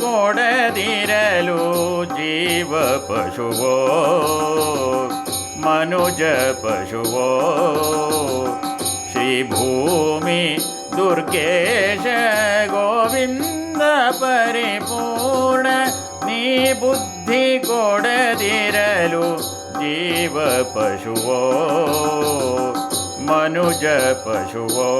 ಕೊಡದಿರಲು ಜೀವ ಪಶುವೋ ಮನುಜ ಪಶುವೋ ಶ್ರೀ ಭೂಮಿ ದುರ್ಗೇಶ ಗೋವಿಂದ ಪರಿಪೂರ್ಣ ನೀ ಬುದ್ಧಿ ಕೊಡದಿರಲು ಜೀವ ಪಶುವೋ ಮನುಜ ಪಶುವೋ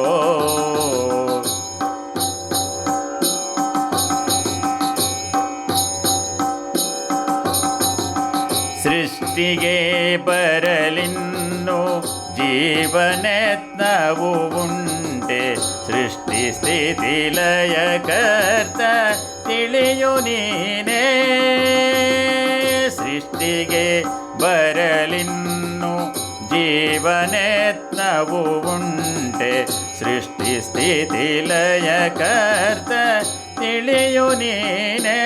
ಸೃಷ್ಟಿಗೆ ಬರಲಿನ್ನು ಜೀವನೆತ್ನವು ಉಂಟೆ ಸೃಷ್ಟಿ ಸ್ಥಿತಿ ಲಯ ಕರ್ತ ತಿಳಿಯು ನೀನೇ ಸೃಷ್ಟಿಗೆ ಬರಲಿನ್ನು ಜೀವನೆತ್ನವು ಉಂಟೆ ಸೃಷ್ಟಿ ಸ್ಥಿತಿ ಲಯ ಕರ್ತ ತಿಳಿಯು ನೀನೇ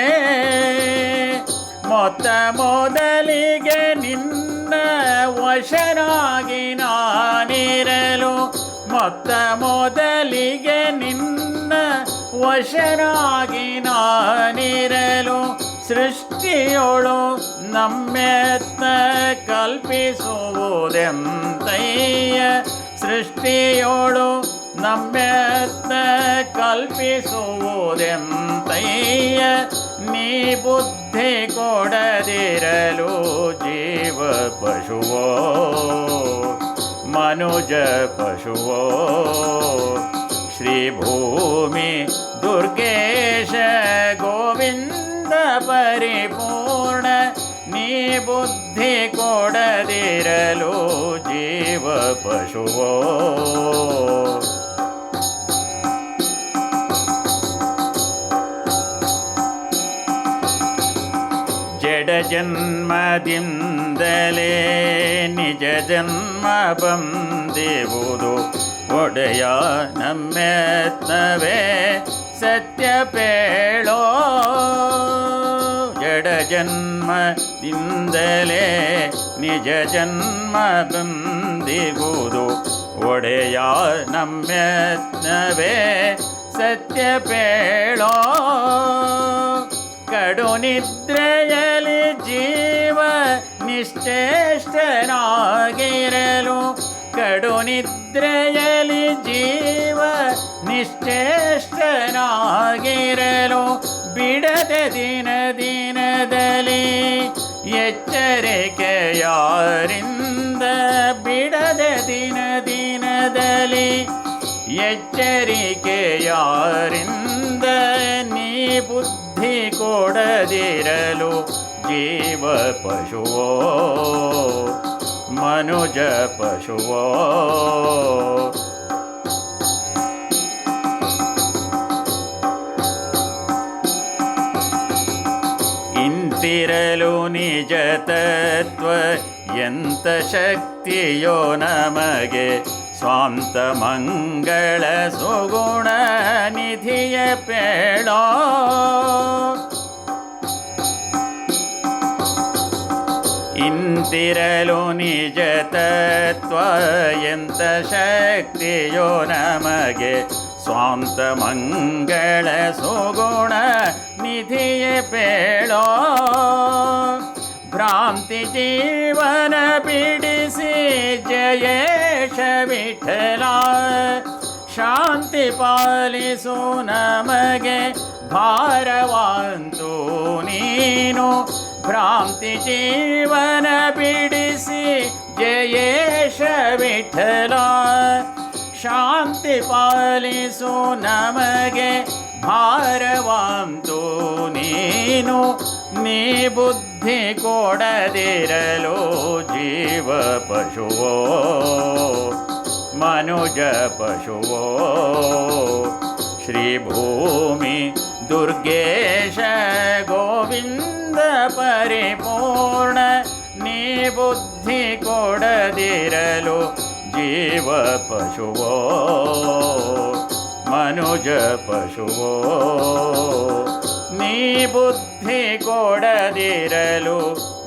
ಮೊತ್ತ ಮೊದಲಿಗೆ ನಿನ್ನ ವಶನಾಗಿ ನಾನಿರಲು, ಮೊತ್ತ ಮೊದಲಿಗೆ ನಿನ್ನ ವಶನಾಗಿ ನಾನಿರಲು ಸೃಷ್ಟಿಯೊಳು ನಮ್ಮೆತ್ತ ಕಲ್ಪಿಸುವುದೆಂತಯ್ಯ? ಸೃಷ್ಟಿಯೋಳು ನಮ್ಮೆತ್ತ ಕಲ್ಪಿಸುವುದೆಂತಯ್ಯ? ನೀ ಬುದ್ಧಿ ಕೊಡದಿರಲು ಜೀವ ಪಶುವೋ ಮನುಜ ಪಶುವೋ ಶ್ರೀ ಭೂಮಿ ದುರ್ಗೇಶ ಗೋವಿಂದ ಪರಿಪೂರ್ಣ ನೀ ಬುದ್ಧಿ ಕೊಡದಿರಲು ಜೀವ ಪಶುವೋ ಜಡ ಜನ್ಮದಿಂದಲೇ ನಿಜ ಜನ್ಮ ಬಂದಿರುವುದು ಒಡೆಯ ನಮ್ಮೆತ್ನವೇ ಸತ್ಯ ಪೇಳೋ ಜಡ ಜನ್ಮದಿಂದಲೇ ನಿಜ ಜನ್ಮ ಬಂದಿರುವುದು ಒಡೆಯ ನಮ್ಮೆತ್ನವೇ ಸತ್ಯ ಪೇಳೋ ಕಡು ನಿದ್ರೆಯಲಿ ಜೀವ ನಿಶ್ಚೇಷ್ಟನಾಗಿರಲು ಕಡು ನಿದ್ರೆಯಲಿ ಜೀವ ನಿಶ್ಚೇಷ್ಟನಾಗಿರಲು ಬಿಡದೆ ದಿನ ದಿನದಲ್ಲಿ ಎಚ್ಚರಿಕೆಯಾರಿಂದ ಬಿಡದೆ ದಿನ ದಿನದಲ್ಲಿ ಎಚ್ಚರಿಕೆಯಾರಿಂದ ನೀ ಬುದ್ಧಿ ಕೊಡದಿರಲು ಜೀವ ಪಶುವೋ ಮನುಜ ಪಶುವೋ. ಇಂತಿರಲು ನಿಜ ತತ್ವ ಎಂತ ಶಕ್ತಿಯೋ ನಮಗೆ ಸ್ವಾಂತ ಮಂಗಳ ಸುಗುಣ ನಿಧಿಯ ಪೇಳೋ. ಇಂತಿರಲು ನಿಜ ತತ್ವ ಎಂತ ಶಕ್ತಿಯೋ ನಮಗೆ. ಸ್ವಾಂತ ಮಂಗಳ ಸುಗುಣ ನಿಧಿಯ ಪೇಳೋ. ಭ್ರಾಂತಿ ಜೀವನ ಬಿಡಿಸಿ ಜಯೇಶ ವಿಠಲ ಶಾಂತಿ ಪಾಲಿಸು ನಮಗೆ ಭಾರವಂತು ನೀನು. ಭ್ರಾಂತಿ ಜೀವನ ಬಿಡಿಸಿ ಜಯೇಶ ವಿಠಲ ಶಾಂತಿ ಪಾಲಿಸು ನಮಗೆ ಭಾರವಂತು ನೀನು. ನೀ ಬುದ್ಧಿ ಕೊಡದಿರಲು ಜೀವ ಪಶುವೋ. मनुजपशुवो। श्रीभूमि दुर्गेश गोविन्द परिपूर्ण निबुद्धिकोडदिरलो जीवपशुवो। मनुजपशुवो निबुद्धिकोडदिरलो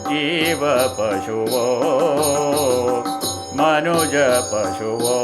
जीवपशुवो। ಮನುಜ ಪಶುವೋ